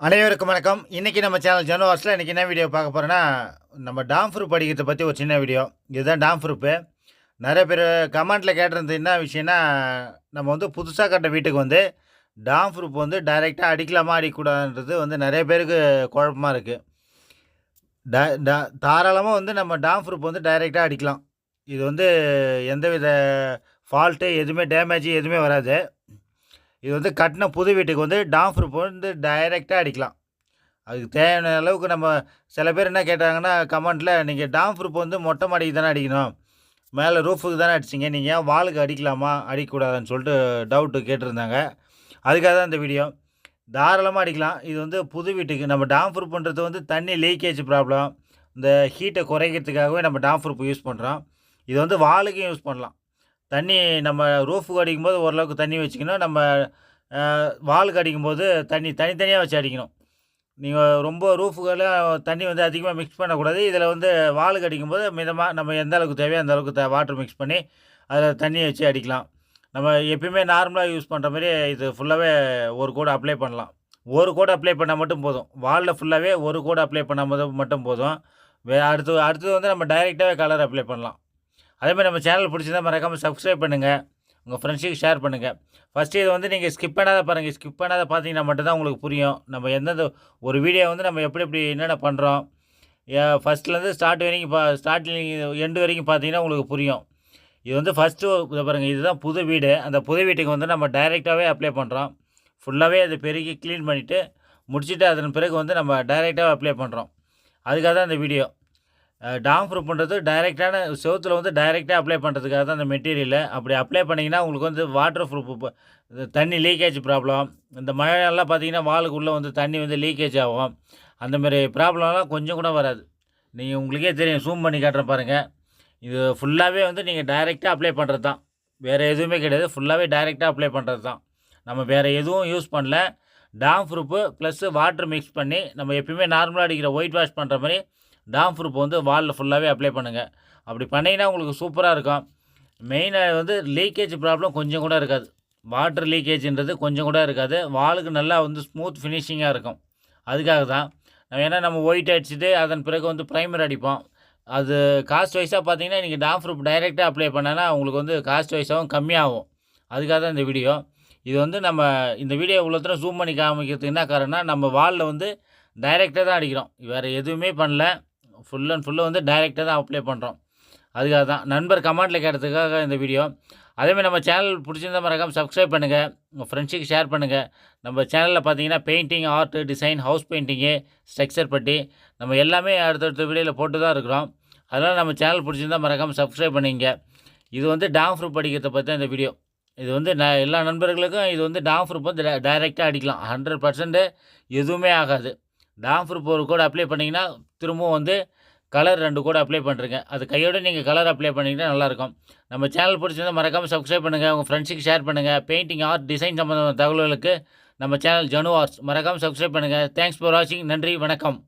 அனைவருக்கும் வணக்கம். இன்றைக்கி நம்ம சேனல் ஜனவாஸில் இன்றைக்கி என்ன வீடியோ பார்க்க போகிறோன்னா நம்ம டாம் ப்ரூப் படிக்கிறத பற்றி ஒரு சின்ன வீடியோ இதுதான் டாம் ப்ரூப்பு நிறைய பேர் கமெண்ட்டில் கேட்டிருந்தது என்ன விஷயம்னா நம்ம வந்து புதுசாக கட்ட வீட்டுக்கு வந்து டாம் ப்ரூப் வந்து டைரெக்டாக அடிக்கலாமா அடிக்கக்கூடாதுன்றது வந்து நிறைய பேருக்கு குழப்பமாக இருக்குது ட ட தாராளமாக வந்து நம்ம டாம் ப்ரூப் வந்து டைரெக்டாக அடிக்கலாம். இது வந்து எந்தவித ஃபால்ட்டு எதுவுமே டேமேஜ் எதுவுமே வராது. இது வந்து கட்டின புது வீட்டுக்கு வந்து டாம்ஃபர் வந்து டைரெக்டாக அடிக்கலாம். அதுக்கு தேவையான அளவுக்கு நம்ம சில பேர் என்ன கேட்டாங்கன்னா கமெண்ட்டில் நீங்கள் டாம் ப்ரூப் வந்து மொட்டை மாடிக்கு தானே அடிக்கணும். மேலே ரூஃபுக்கு தானே அடிச்சிங்க. நீங்கள் ஏன் வாலுக்கு அடிக்கலாமா? அடிக்கக்கூடாதுன்னு சொல்லிட்டு டவுட்டு கேட்டிருந்தாங்க. அதுக்காக தான் இந்த வீடியோ தாராளமாக அடிக்கலாம். இது வந்து புது வீட்டுக்கு நம்ம டாம் பண்ணுறது வந்து தண்ணி லீக்கேஜ் ப்ராப்ளம் இந்த ஹீட்டை குறைக்கிறதுக்காகவே நம்ம டாம் யூஸ் பண்ணுறோம் இது வந்து வாலுக்கும் யூஸ் பண்ணலாம். தண்ணி நம்ம ரூஃபுக்கு அடிக்கும்போது ஓரளவுக்கு தண்ணி வச்சுக்கணும் நம்ம வாலுக்கு அடிக்கும்போது தண்ணி தனித்தனியாக வச்சு அடிக்கணும். நீங்கள் ரொம்ப ரூஃபுக்கெல்லாம் தண்ணி வந்து அதிகமாக மிக்ஸ் பண்ணக்கூடாது. இதில் வந்து வாலுக்கு அடிக்கும்போது மிதமாக நம்ம எந்த அளவுக்கு தேவையோ அந்த அளவுக்கு த வாட்டர் மிக்ஸ் பண்ணி அதில் தண்ணியை வச்சு அடிக்கலாம். நம்ம எப்பயுமே நார்மலாக யூஸ் பண்ணுற மாதிரி இது ஃபுல்லாகவே ஒரு கோடு அப்ளை பண்ணலாம். ஒரு கோடு அப்ளை பண்ணால் மட்டும் போதும். வாலில் ஃபுல்லாகவே ஒரு கோடு அப்ளை பண்ணால் மட்டும் மட்டும் போதும். வே அடுத்து அடுத்தது வந்து நம்ம டைரெக்டாகவே கலர் அப்ளை பண்ணலாம். அதேமாதிரி நம்ம சேனல் பிடிச்சிருந்தா மறக்காமல் சப்ஸ்கிரைப் பண்ணுங்கள் உங்கள் ஃப்ரெண்ட்ஸுக்கு ஷேர் பண்ணுங்கள் ஃபஸ்ட்டு இது வந்து நீங்கள் ஸ்கிப் பண்ணாத பாருங்கள் ஸ்கிப் பண்ணாத பார்த்தீங்கன்னா மட்டும்தான் உங்களுக்கு புரியும். நம்ம எந்தெந்த ஒரு வீடியோ வந்து நம்ம எப்படி எப்படி என்னென்ன பண்ணுறோம் ஃபஸ்ட்லேருந்து ஸ்டார்ட் வரைக்கும் பா ஸ்டார்டிங் எண்டு வரைக்கும் பார்த்தீங்கன்னா உங்களுக்கு புரியும். இது வந்து ஃபஸ்ட்டு இதை பாருங்கள் இதுதான் புது வீடு. அந்த புது வீட்டுக்கு வந்து நம்ம டைரெக்டாகவே அப்ளை பண்ணுறோம் ஃபுல்லாகவே அதை பெருகி க்ளீன் பண்ணிவிட்டு முடிச்சுட்டு அதன் பிறகு வந்து நம்ம டைரெக்டாக அப்ளை பண்ணுறோம் அதுக்காக தான் இந்த வீடியோ டாம் ப்ரூஃப் பண்ணுறது டைரெக்டான செவத்தில் வந்து டைரெக்டாக அப்ளை பண்ணுறதுக்காக தான் அந்த மெட்டீரியலை அப்படி அப்ளை பண்ணிங்கன்னா உங்களுக்கு வந்து வாட்டர் ப்ரூஃப் தண்ணி லீக்கேஜ் ப்ராப்ளம் இந்த மழையெல்லாம் பார்த்தீங்கன்னா வாளுக்குள்ளே வந்து தண்ணி வந்து லீக்கேஜ் ஆகும். அந்தமாரி ப்ராப்ளம்லாம் கொஞ்சம் கூட வராது. நீங்கள் உங்களுக்கே தெரியும் ஜூம் பண்ணி காட்டுறேன் பாருங்கள் இது ஃபுல்லாகவே வந்து நீங்கள் டைரெக்டாக அப்ளை பண்ணுறது தான். வேறு எதுவுமே கிடையாது. ஃபுல்லாகவே டைரெக்டாக அப்ளை பண்ணுறது தான். நம்ம வேறு எதுவும் யூஸ் பண்ணல. Damp proof plus water mix பண்ணி நம்ம எப்பயுமே நார்மலாக அடிக்கிற ஒயிட் வாஷ் பண்ணுற மாதிரி டாம் ப்ரூப் வந்து வாலில் ஃபுல்லாகவே அப்ளை பண்ணுங்கள் அப்படி பண்ணிங்கன்னா உங்களுக்கு சூப்பராக இருக்கும். மெயினாக வந்து லீக்கேஜ் ப்ராப்ளம் கொஞ்சம் கூட இருக்காது. வாட்டர் லீக்கேஜ்ன்றது கொஞ்சம் கூட இருக்காது. வாலுக்கு நல்லா வந்து ஸ்மூத் ஃபினிஷிங்காக இருக்கும். அதுக்காக தான் நம்ம ஏன்னா நம்ம ஒயிட் அடிச்சுட்டு அதன் பிறகு வந்து ப்ரைமர் அடிப்போம். அது காஸ்ட் வைஸாக பார்த்தீங்கன்னா நீங்கள் டாம் ப்ரூப் டைரெக்டாக அப்ளை பண்ணனா உங்களுக்கு வந்து காஸ்ட் வைஸாகவும் கம்மியாகும். அதுக்காக தான் இந்த வீடியோ இது வந்து நம்ம இந்த வீடியோ இவ்வளோத்தரம் ஜூம் பண்ணி காமிக்கிறதுக்கு என்ன காரணம்னா நம்ம வாலில் வந்து டைரெக்டாக தான் அடிக்கிறோம். வேறு எதுவுமே பண்ணல. ஃபுல் அண்ட் ஃபுல்லாக வந்து டைரெக்டாக தான் அப்ளை பண்ணுறோம் அதுக்காக தான். நண்பர் கமெண்ட்டில் கேட்டதுக்காக இந்த வீடியோ அதேமாதிரி நம்ம சேனல் பிடிச்சிருந்தா மறக்காமல் சப்ஸ்கிரைப் பண்ணுங்கள் உங்கள் ஃப்ரெண்ட்ஸுக்கு ஷேர் பண்ணுங்கள் நம்ம சேனலில் பார்த்தீங்கன்னா பெயிண்டிங் ஆர்ட் டிசைன் ஹவுஸ் பெயிண்டிங்கு ஸ்ட்ரக்சர் பட்டி நம்ம எல்லாமே அடுத்தடுத்த வீடியோவில் போட்டு தான் இருக்கிறோம். அதனால் நம்ம சேனல் பிடிச்சிருந்தா மறக்காமல் சப்ஸ்கிரைப் பண்ணிங்க. இது வந்து டாம் ப்ரூஃப் அடிக்கிறத பற்றி தான் இந்த வீடியோ இது வந்து நான் எல்லா நண்பர்களுக்கும் இது வந்து டாம் ப்ரூஃப் வந்து டைரெக்டாக அடிக்கலாம். ஹண்ட்ரட் பர்சன்ட் எதுவுமே ஆகாது. டாம்ஃபர் போர் கூட அப்ளை பண்ணிங்கன்னா திரும்பவும் வந்து கலர் ரெண்டு கூட அப்ளை பண்ணுறேங்க அது கையோட நீங்கள் கலர் அப்ளை பண்ணிங்கன்னா நல்லாயிருக்கும். நம்ம சேனல் பிடிச்சிருந்தா மறக்காமல் சப்ஸ்கிரைப் பண்ணுங்கள் உங்கள் ஃப்ரெண்ட்ஸுக்கு ஷேர் பண்ணுங்கள் பெயிண்டிங் ஆர்ட் டிசைன் சம்மந்தமான தகவல்களுக்கு நம்ம சேனல் ஜனு ஆர்ட்ஸ் மறக்காமல் சப்ஸ்கிரைப் பண்ணுங்கள் தேங்க்ஸ் ஃபார் வாட்சிங் நன்றி வணக்கம்.